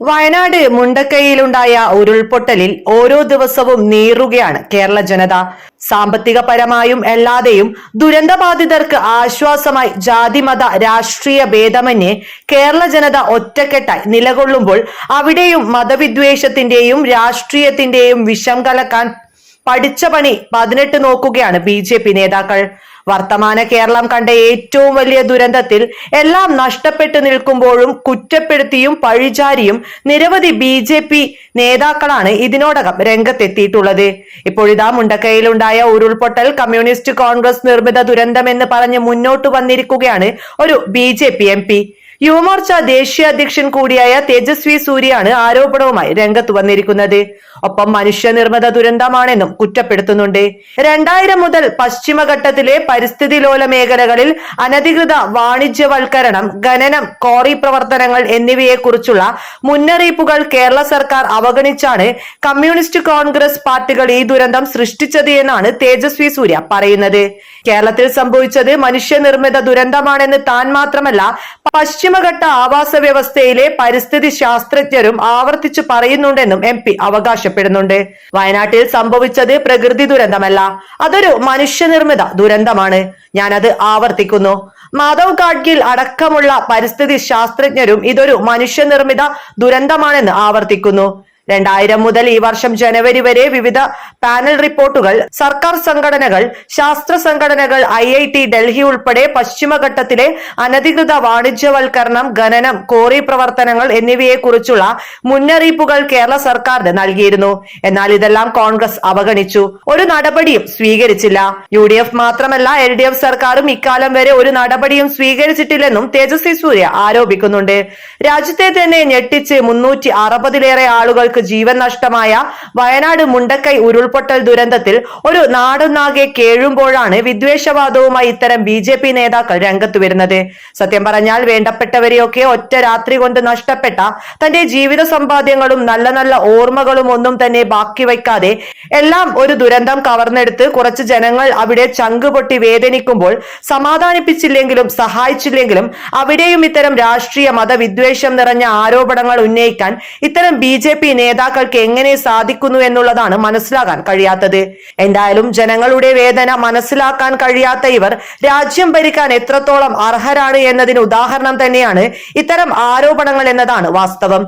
വയനാട് മുണ്ടക്കൈയിലുണ്ടായ ഉരുൾപൊട്ടലിൽ ഓരോ ദിവസവും നീറുകയാണ് കേരള ജനത. സാമ്പത്തികപരമായും അല്ലാതെയും ദുരന്തബാധിതർക്ക് ആശ്വാസമായി ജാതിമത രാഷ്ട്രീയ ഭേദമന്യേ കേരള ജനത ഒറ്റക്കെട്ടായി നിലകൊള്ളുമ്പോൾ അവിടെയും മതവിദ്വേഷത്തിന്റെയും രാഷ്ട്രീയത്തിന്റെയും വിഷം കലക്കാൻ പഠിച്ച പണി പതിനെട്ട് നോക്കുകയാണ് ബി ജെ പി നേതാക്കൾ. വർത്തമാന കേരളം കണ്ട ഏറ്റവും വലിയ ദുരന്തത്തിൽ എല്ലാം നഷ്ടപ്പെട്ടു നിൽക്കുമ്പോഴും കുറ്റപ്പെടുത്തിയും പഴിചാരിയും നിരവധി ബി ജെ പി നേതാക്കളാണ് ഇതിനോടകം രംഗത്തെത്തിയിട്ടുള്ളത്. ഇപ്പോഴിതാ മുണ്ടക്കൈയിലുണ്ടായ ഉരുൾപൊട്ടൽ കമ്മ്യൂണിസ്റ്റ് കോൺഗ്രസ് നിർമ്മിത ദുരന്തമെന്ന് പറഞ്ഞ് മുന്നോട്ട് വന്നിരിക്കുകയാണ് ഒരു B J P M P. Yuva Morcha ദേശീയ അധ്യക്ഷൻ കൂടിയായ തേജസ്വി സൂര്യയാണ് ആരോപണവുമായി രംഗത്ത് വന്നിരിക്കുന്നത്. ഒപ്പം മനുഷ്യനിർമ്മിത ദുരന്തമാണെന്നും കുറ്റപ്പെടുത്തുന്നുണ്ട്. രണ്ടായിരം മുതൽ പശ്ചിമഘട്ടത്തിലെ പരിസ്ഥിതി ലോല മേഖലകളിൽ അനധികൃത വാണിജ്യവൽക്കരണം ഖനനം കോറി പ്രവർത്തനങ്ങൾ എന്നിവയെക്കുറിച്ചുള്ള മുന്നറിയിപ്പുകൾ കേരള സർക്കാർ അവഗണിച്ചാണ് കമ്മ്യൂണിസ്റ്റ് കോൺഗ്രസ് പാർട്ടികൾ ഈ ദുരന്തം സൃഷ്ടിച്ചത് എന്നാണ് തേജസ്വി സൂര്യ പറയുന്നത്. കേരളത്തിൽ സംഭവിച്ചത് മനുഷ്യനിർമ്മിത ദുരന്തമാണെന്ന് താൻ മാത്രമല്ല പശ്ചിമഘട്ട ആവാസ വ്യവസ്ഥയിലെ പരിസ്ഥിതി ശാസ്ത്രജ്ഞരും ആവർത്തിച്ചു പറയുന്നുണ്ടെന്നും എം പി അവകാശപ്പെടുന്നുണ്ട്. വയനാട്ടിൽ സംഭവിച്ചത് പ്രകൃതി ദുരന്തമല്ല. അതൊരു മനുഷ്യനിർമ്മിത ദുരന്തമാണ്. ഞാനത് ആവർത്തിക്കുന്നു. മാധവ് ഗാഡ്ഗിൽ അടക്കമുള്ള പരിസ്ഥിതി ശാസ്ത്രജ്ഞരും ഇതൊരു മനുഷ്യനിർമ്മിത ദുരന്തമാണെന്ന് ആവർത്തിക്കുന്നു. രണ്ടായിരം മുതൽ ഈ വർഷം ജനുവരി വരെ വിവിധ പാനൽ റിപ്പോർട്ടുകൾ സർക്കാർ സംഘടനകൾ ശാസ്ത്ര സംഘടനകൾ ഐ ഐ ടി ഡൽഹി ഉൾപ്പെടെ പശ്ചിമഘട്ടത്തിലെ അനധികൃത വാണിജ്യവൽക്കരണം ഖനനം കോറി പ്രവർത്തനങ്ങൾ എന്നിവയെക്കുറിച്ചുള്ള മുന്നറിയിപ്പുകൾ കേരള സർക്കാരിന് നൽകിയിരുന്നു. എന്നാൽ ഇതെല്ലാം കോൺഗ്രസ് അവഗണിച്ചു. ഒരു നടപടിയും സ്വീകരിച്ചില്ല. യു ഡി എഫ് മാത്രമല്ല എൽ ഡി എഫ് സർക്കാരും ഇക്കാലം വരെ ഒരു നടപടിയും സ്വീകരിച്ചിട്ടില്ലെന്നും തേജസ്വി സൂര്യ ആരോപിക്കുന്നുണ്ട്. രാജ്യത്തെ തന്നെ ഞെട്ടിച്ച് മുന്നൂറ്റി അറുപതിലേറെ ആളുകൾക്ക് ജീവൻ നഷ്ടമായ വയനാട് മുണ്ടക്കൈ ഉരുൾപൊട്ടൽ ദുരന്തത്തിൽ ഒരു നാടൊന്നാകെ കേഴുമ്പോഴാണ് വിദ്വേഷവാദവുമായി ഇത്തരം ബി ജെ പി നേതാക്കൾ രംഗത്ത് വരുന്നത്. സത്യം പറഞ്ഞാൽ വേണ്ടപ്പെട്ടവരെയൊക്കെ ഒറ്റ രാത്രി കൊണ്ട് നഷ്ടപ്പെട്ട തന്റെ ജീവിത സമ്പാദ്യങ്ങളും നല്ല നല്ല ഓർമ്മകളും ഒന്നും തന്നെ ബാക്കി വയ്ക്കാതെ എല്ലാം ഒരു ദുരന്തം കവർന്നെടുത്ത് കുറച്ച് ജനങ്ങൾ അവിടെ ചങ്കുപൊട്ടി വേദനിക്കുമ്പോൾ സമാധാനിപ്പിച്ചില്ലെങ്കിലും സഹായിച്ചില്ലെങ്കിലും അവിടെയും ഇത്തരം രാഷ്ട്രീയ മതവിദ്വേഷം നിറഞ്ഞ ആരോപണങ്ങൾ ഉന്നയിക്കാൻ ഇത്തരം ബി ജെ പി നേതാക്കൾക്ക് എങ്ങനെ സാധിക്കുന്നു എന്നുള്ളതാണ് മനസ്സിലാക്കാൻ കഴിയാത്തത്. എന്തായാലും ജനങ്ങളുടെ വേദന മനസ്സിലാക്കാൻ കഴിയാത്ത ഇവർ രാജ്യം ഭരിക്കാൻ എത്രത്തോളം അർഹരാണ് എന്നതിന് ഉദാഹരണം തന്നെയാണ് ഇത്തരം ആരോപണങ്ങൾ എന്നതാണ് വാസ്തവം.